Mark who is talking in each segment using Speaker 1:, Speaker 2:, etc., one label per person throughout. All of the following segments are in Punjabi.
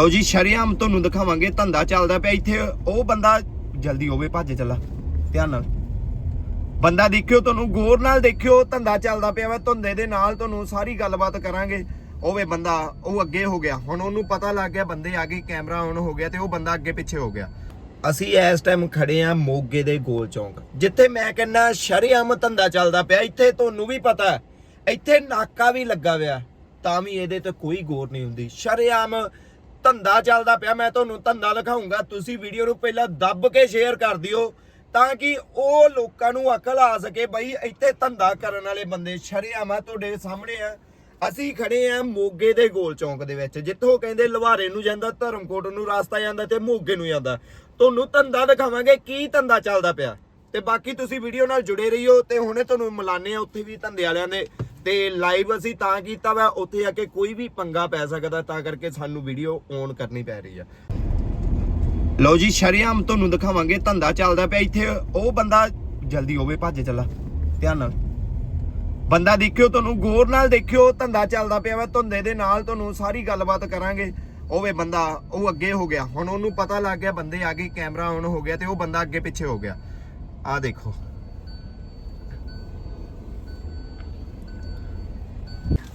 Speaker 1: ਲਓ ਜੀ, ਸ਼ਰਿਆਮ ਤੁਹਾਨੂੰ ਦਿਖਾਵਾਂਗੇ, ਧੰਦਾ ਚੱਲਦਾ ਪਿਆ ਇੱਥੇ। ਉਹ ਬੰਦਾ ਜਲਦੀ ਹੋਵੇ, ਭੱਜ ਚੱਲਾ। ਧਿਆਨ ਨਾਲ। ਬੰਦਾ ਦੇਖਿਓ, ਤੁਹਾਨੂੰ ਗੌਰ ਨਾਲ ਦੇਖਿਓ, ਧੰਦਾ ਚੱਲਦਾ ਪਿਆ ਵਾ, ਧੰਦੇ ਦੇ ਨਾਲ ਤੁਹਾਨੂੰ ਸਾਰੀ ਗੱਲਬਾਤ ਕਰਾਂਗੇ। ਉਹ ਵੇ ਬੰਦਾ, ਉਹ ਅੱਗੇ ਹੋ ਗਿਆ। ਹੁਣ ਉਹਨੂੰ ਪਤਾ ਲੱਗ ਗਿਆ, ਬੰਦੇ ਆ ਗਏ, ਕੈਮਰਾ ਔਨ ਹੋ ਗਿਆ ਤੇ ਉਹ ਬੰਦਾ ਅੱਗੇ ਪਿੱਛੇ ਹੋ ਗਿਆ। ਅਸੀਂ ਇਸ ਟਾਈਮ ਖੜੇ ਆ ਮੋਗੇ ਦੇ ਗੋਲ ਚੌਂਕ, ਜਿੱਥੇ ਮੈਂ ਕਹਿੰਦਾ, ਸ਼ਰਿਆਮ ਧੰਦਾ ਚੱਲਦਾ ਪਿਆ। ਇੱਥੇ ਤੁਹਾਨੂੰ ਵੀ ਪਤਾ ਇੱਥੇ ਨਾਕਾ ਵੀ ਲੱਗਾ ਹੋਇਆ। ਤਾਂ ਵੀ ਇਹਦੇ ਤੇ ਕੋਈ ਗੌਰ ਨਹੀਂ ਹੁੰਦੀ। ਸ਼ਰਿਆਮ ਧੰਦਾ ਚੱਲਦਾ ਪਿਆ, ਮੈਂ ਤੁਹਾਨੂੰ ਧੰਦਾ ਦਿਖਾਉਂਗਾ ਤੁਸੀਂ ਵੀਡੀਓ ਨੂੰ ਪਹਿਲਾਂ ਦੱਬ ਕੇ ਸ਼ੇਅਰ ਕਰ ਦਿਓ, ਤਾਂ ਕਿ ਉਹ ਲੋਕਾਂ ਨੂੰ ਅਕਲ ਆ ਸਕੇ ਬਈ ਇੱਥੇ ਧੰਦਾ ਕਰਨ ਵਾਲੇ ਬੰਦੇ ਸ਼ਰਿਆਮ ਆ ਤੁਹਾਡੇ ਸਾਹਮਣੇ ਆ। ਅਸੀਂ ਖੜੇ ਆ ਮੋਗੇ ਦੇ ਗੋਲ ਚੌਂਕ ਦੇ ਵਿੱਚ, ਜਿੱਥੋਂ ਕਹਿੰਦੇ ਲੁਹਾਰੇ ਨੂੰ ਜਾਂਦਾ, ਧਰਮਕੋਟ ਨੂੰ ਰਸਤਾ ਜਾਂਦਾ ਤੇ ਮੋਗੇ ਨੂੰ ਜਾਂਦਾ। ਤੁਹਾਨੂੰ ਧੰਦਾ ਦਿਖਾਵਾਂਗੇ ਕੀ ਧੰਦਾ ਚੱਲਦਾ ਪਿਆ। ਤੇ ਬਾਕੀ ਤੁਸੀਂ ਵੀਡੀਓ ਨਾਲ ਜੁੜੇ ਰਹੀਓ ਤੇ ਹੁਣੇ ਤੁਹਾਨੂੰ ਮਿਲਾਨੇ ਆ ਉੱਥੇ ਵੀ ਧੰਦੇ ਵਾਲਿਆਂ ਦੇ। ਤੇ ਲਾਈਵ ਅਸੀਂ ਤਾਂ ਕੀਤਾ ਵਾ, ਉੱਥੇ ਆ ਕੇ ਕੋਈ ਵੀ ਪੰਗਾ ਪੈ ਸਕਦਾ, ਤਾਂ ਕਰਕੇ ਸਾਨੂੰ ਵੀਡੀਓ ਔਨ ਕਰਨੀ ਪੈ ਰਹੀ ਆ। ਲਓ ਜੀ, ਸ਼ਰਿਆਮ ਤੁਹਾਨੂੰ ਦਿਖਾਵਾਂਗੇ, ਧੰਦਾ ਚੱਲਦਾ ਪਿਆ ਇੱਥੇ। ਉਹ ਬੰਦਾ ਜਲਦੀ ਹੋਵੇ, ਭੱਜ ਚੱਲਾ, ਧਿਆਨ ਨਾਲ। ਬੰਦਾ ਦੇਖਿਓ ਤੁਹਾਨੂੰ, ਗੌਰ ਨਾਲ ਦੇਖਿਓ, ਧੰਦਾ ਚੱਲਦਾ ਪਿਆ ਵਾ, ਧੰਦੇ ਦੇ ਨਾਲ ਤੁਹਾਨੂੰ ਸਾਰੀ ਗੱਲਬਾਤ ਕਰਾਂਗੇ। ਉਹ ਵੇ ਬੰਦਾ, ਉਹ ਅੱਗੇ ਹੋ ਗਿਆ। ਹੁਣ ਉਹਨੂੰ ਪਤਾ ਲੱਗ ਗਿਆ, ਬੰਦੇ ਆ ਗਏ, ਕੈਮਰਾ ਔਨ ਹੋ ਗਿਆ ਤੇ ਉਹ ਬੰਦਾ ਅੱਗੇ ਪਿੱਛੇ ਹੋ ਗਿਆ। ਆ ਦੇਖੋ।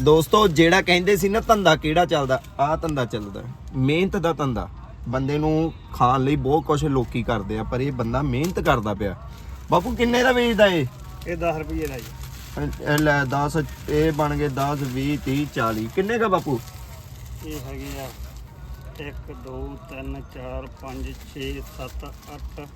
Speaker 1: ਦੋਸਤੋ ਜਿਹੜਾ ਕਹਿੰਦੇ ਸੀ ਨਾ ਧੰਦਾ ਕਿਹੜਾ ਚੱਲਦਾ? ਆ ਧੰਦਾ ਚੱਲਦਾ। ਮਿਹਨਤ ਦਾ ਧੰਦਾ। ਬੰਦੇ ਨੂੰ ਖਾਣ ਲਈ ਬਹੁਤ ਕੁਝ ਲੋਕੀ ਕਰਦੇ ਆ ਪਰ ਇਹ ਬੰਦਾ ਮਿਹਨਤ ਕਰਦਾ ਪਿਆ। ਬਾਪੂ ਕਿੰਨੇ ਦਾ ਵੇਚਦਾ ਏ
Speaker 2: ਇਹ 10 ਰੁਪਏ ਦਾ ਜੀ।
Speaker 1: ਇਹ ਲੈ 10 ਇਹ ਬਣ ਗਏ 10 20 30 40 ਕਿੰਨੇ ਦਾ ਬਾਪੂ?
Speaker 2: ਇਹ ਹੈਗੇ ਆ 1 2 3 4 5 6 7 8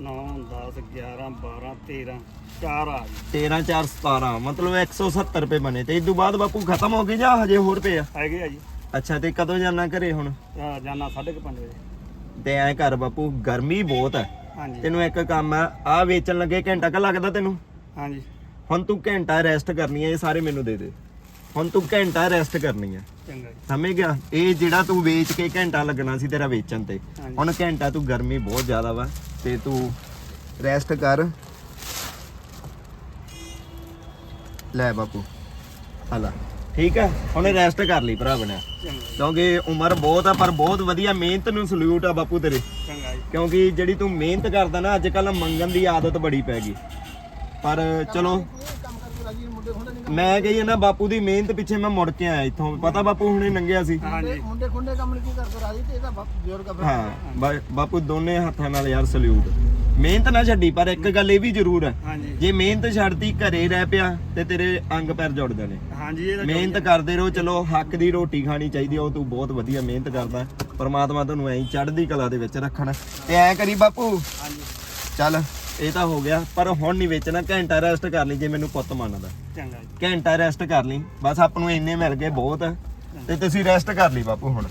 Speaker 2: 9 10 11 12 13 4 ਆ ਜੀ
Speaker 1: 13 4 17 ਮਤਲਬ 170 ਰੁਪਏ ਬਣੇ। ਤੇ ਇਸ ਤੋਂ ਬਾਅਦ ਬਾਪੂ ਖਤਮ ਹੋ ਗਏ ਜਾਂ ਹਜੇ ਹੋਰ ਪਏ ਆ?
Speaker 2: ਹੈਗੇ ਆ ਜੀ।
Speaker 1: ਅੱਛਾ ਤੇ ਕਦੋਂ ਜਾਣਾ ਘਰੇ ਹੁਣ?
Speaker 2: ਆ ਜਾਨਾ 5:30 ਵਜੇ।
Speaker 1: ਤੇ ਐ ਕਰ ਬਾਪੂ ਗਰਮੀ ਬਹੁਤ ਹੈ
Speaker 2: ਹਾਂਜੀ।
Speaker 1: ਤੈਨੂੰ ਇੱਕ ਕੰਮ ਆ ਆ ਵੇਚਣ ਲੱਗੇ ਘੰਟਾ ਕ ਲੱਗਦਾ ਤੈਨੂੰ?
Speaker 2: ਹਾਂਜੀ।
Speaker 1: ਹੁਣ ਤੂੰ ਘੰਟਾ ਰੈਸਟ ਕਰਨੀ ਇਹ ਸਾਰੇ ਮੈਨੂੰ ਦੇ ਦੇ। ਹੁਣ ਤੂੰ ਘੰਟਾ ਰੈਸਟ ਕਰਨੀ
Speaker 2: ਚੰਗਾ ਜੀ।
Speaker 1: ਸਮਝ ਗਿਆ? ਇਹ ਜਿਹੜਾ ਤੂੰ ਵੇਚ ਕੇ ਘੰਟਾ ਲੱਗਣਾ ਸੀ ਤੇਰਾ ਵੇਚਣ ਤੇ।
Speaker 2: ਹਾਂਜੀ।
Speaker 1: ਹੁਣ ਘੰਟਾ ਤੂੰ ਗਰਮੀ ਬਹੁਤ ਜ਼ਿਆਦਾ ਵਾ। ਤੇ ਤੂੰ ਰੈਸਟ ਕਰ। ਲੈ ਬਾਪੂ ਹਲਾ ਠੀਕ ਹੈ ਹੁਣ ਰੈਸਟ ਕਰ ਲਈ ਭਰਾ ਬਣਿਆ। ਕਿਉਂਕਿ ਉਮਰ ਬਹੁਤ ਆ ਪਰ ਬਹੁਤ ਵਧੀਆ ਮਿਹਨਤ ਨੂੰ ਸਲੂਟ ਆ ਬਾਪੂ ਤੇਰੇ। ਕਿਉਂਕਿ ਜਿਹੜੀ ਤੂੰ ਮਿਹਨਤ ਕਰਦਾ ਨਾ ਅੱਜ ਕੱਲ ਮੰਗਣ ਦੀ ਆਦਤ ਬੜੀ ਪੈ ਗਈ। ਪਰ ਚਲੋ ਮੈਂ ਕਹੀ ਨਾ ਬਾਪੂ ਦੀ ਮਿਹਨਤ ਪਿੱਛੇ ਮੈਂ ਮੁੜ ਕੇ ਆਇਆ ਇੱਥੋਂ। ਪਤਾ ਬਾਪੂ ਹੁਣੇ ਨੰਗਿਆ ਸੀ।
Speaker 2: ਹਾਂਜੀ।
Speaker 3: ਮੁੰਡੇ ਖੁੰਡੇ ਕੰਮ ਨਹੀਂ ਕਰਦੇ ਰਾਜੀ ਤੇ ਇਹਦਾ ਬਾਪ ਬਜ਼ੁਰਗ ਆ
Speaker 1: ਹਾਂ ਬਾ- ਬਾਪੂ ਦੋਨੇ ਹੱਥਾਂ ਨਾਲ ਯਾਰ ਸਲੂਟ। ਮਿਹਨਤ ਨਾ ਛੱਡੀ ਪਰ ਇੱਕ ਗੱਲ ਇਹ ਵੀ ਜ਼ਰੂਰ ਹੈ
Speaker 2: ਹਾਂਜੀ।
Speaker 1: ਜੇ ਮਿਹਨਤ ਛੱਡਦੀ ਘਰੇ ਰਹਿ ਪਿਆ ਤੇ ਤੇਰੇ ਅੰਗ ਪੈਰ ਜੁੜ ਜਾਣੇ।
Speaker 2: ਹਾਂਜੀ ਇਹ ਤਾਂ
Speaker 1: ਮਿਹਨਤ ਕਰਦੇ ਰਹੋ ਚਲੋ ਹੱਕ ਦੀ ਰੋਟੀ ਖਾਣੀ ਚਾਹੀਦੀ ਆ, ਉਹ ਤੂੰ ਬਹੁਤ ਵਧੀਆ ਮਿਹਨਤ ਕਰਦਾ। ਪਰਮਾਤਮਾ ਤੁਹਾਨੂੰ ਐਂ ਚੜ੍ਹਦੀ ਕਲਾ ਦੇ ਵਿੱਚ ਰੱਖਣ। ਤੇ ਐ ਕਰੀ ਬਾਪੂ।
Speaker 2: ਹਾਂਜੀ।
Speaker 1: ਚੱਲ। ਇਹ ਤਾਂ ਹੋ ਗਿਆ ਪਰ ਹੁਣ ਨਹੀਂ ਵੇਚਣਾ ਘੰਟਾ ਰੈਸਟ ਕਰ ਲਈ ਜੇ ਮੈਨੂੰ ਪੁੱਤ ਮੰਨਦਾ।
Speaker 2: ਚੰਗਾ ਜੀ।
Speaker 1: ਘੰਟਾ ਰੈਸਟ ਕਰ ਲਈ ਬਸ ਆਪ ਨੂੰ ਇੰਨੇ ਮਿਲ ਗਏ ਬਹੁਤ ਤੇ ਤੁਸੀਂ ਰੈਸਟ ਕਰ ਲਈ ਬਾਪੂ ਹੁਣ।